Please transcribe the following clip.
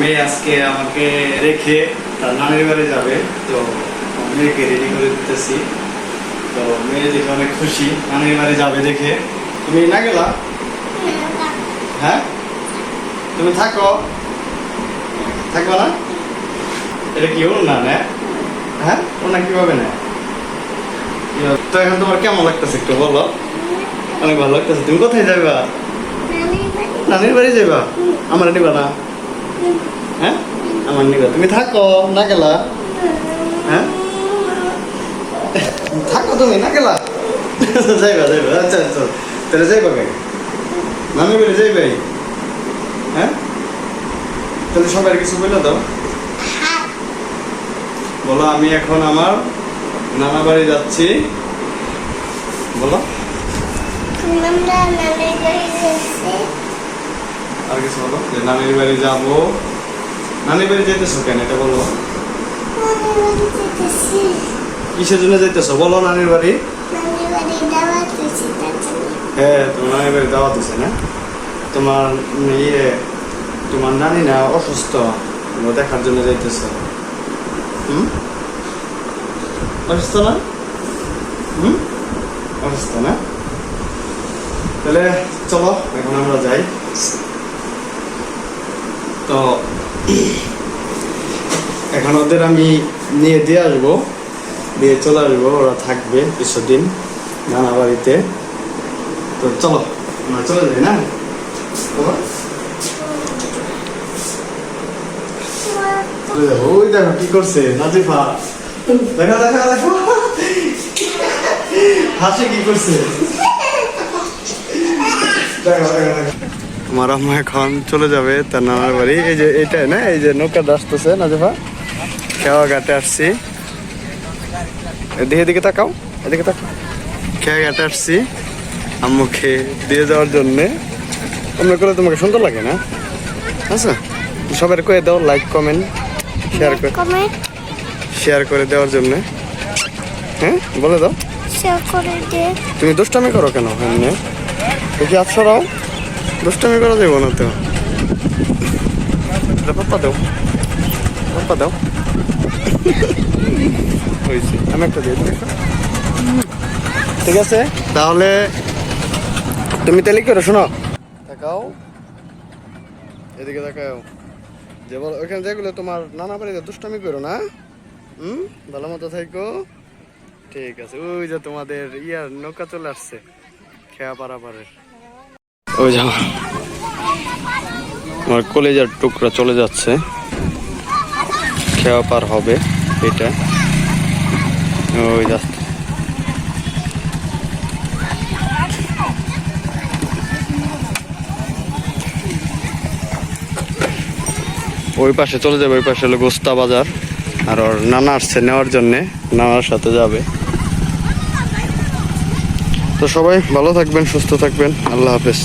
মেয়ে আজকে আমাকে রেখে তার নানির বাড়ি যাবে। তো মেয়েকে রেডি করে দিতেছি। তো মেয়ে দেখে অনেক খুশি। নানির বাড়ি যাবে দেখে। তুমি না গেলা? হ্যাঁ? তুমি থাকো। থাকবে না? এটা কি ওর না? না হ্যাঁ? ওনা কীভাবে না? তো এখন তোমার কেমন লাগতেছে একটু বলো। অনেক ভালো লাগতেছে। তুমি কোথায় যাবা নানির বাড়ি। যাবা আমার নিবা না। হ্যাঁ? আমার নিবা তুমি থাকো না গেলা? হ্যাঁ? থাকো তুমি না গেলা? যাইবা যাইবা আচ্ছা আচ্ছা তাহলে যাইবা কে নানি বাড়ি যাইবে হ্যাঁ? তাহলে সবাই কিছু বলে দাও। বলো আমি এখন আমার নানা বাড়ি যাচ্ছি। বলো। আর কিছু বলো? যে নানির বাড়ি যাব। নানির বাড়ি যেতেছো কেন? এটা বলো। কিসের জন্য যেতেছো বলো নানির বাড়ি। হ্যাঁ তোমার নানির বাড়ি দাওয়াত দিছে না? তোমার ইয়ে তোমার নানি না অসুস্থ? দেখার জন্য যাইতেছো। হুম? অসুস্থ না? হুম? অসুস্থ না? তাহলে চলো, এখন আমরা যাই। তো এখন ওদের আমি নিয়ে দিয়ে আসব। দিয়ে চলে আসব, ওরা থাকবে কিছুদিন নানা বাড়িতে তো চলো, আমরা চলে যাই না। ওই দেখো কি করছে নাজিফা। দেখো দেখো দেখো। হাসি কি করছে? দেখো দেখো দেখো। আমার আম্মা এখন চলে যাবে তার নানার বাড়ি। এই যে এইটাই না? এই যে নৌকা আসতেছে নাজিফা। খেওয়া ঘাটে আসছি। এদিকে এদিকে তাকাও এদিকে তাকাও। খেয়া ঘাটে আসছি আম্মুকে দিয়ে যাওয়ার জন্যে। অন্য করে তোমাকে সুন্দর লাগে না? আচ্ছা সবাই করে দাও লাইক কমেন্ট শেয়ার করে শেয়ার করে দেওয়ার জন্য। হ্যাঁ বলে দাও। তুমি দুষ্টামি করো কেন এমনি? দেখি আচ্ছারাও দুষ্টামি করা যাব না তো। পাপ্পা দাও পাপ্পা দাও হয়েছে। আমি একটা দিয়ে ঠিক আছে। তাহলে তুমি তাহলে কি করো শোনো। তাকাও। এদিকে তাকাও। যে বল ওইখানে যেগুলো তোমার নানা বাড়িতে দুষ্টামি করো না হুম? ভালো মতো থাকো ঠিক আছে ওই যে তোমাদের ইয়ার নৌকা চলে আসছে খেয়া পারাপারের। ওই আমার কলেজার টুকরা চলে যাচ্ছে। খেয়া পার হবে এটা। ওই ওই পাশে চলে যাবে, ওই পাশে হলো গোস্তা বাজার। আর ওর নানা আসছে নেওয়ার জন্যে, নানার সাথে যাবে। তো সবাই ভালো থাকবেন, সুস্থ থাকবেন। আল্লাহ হাফেজ।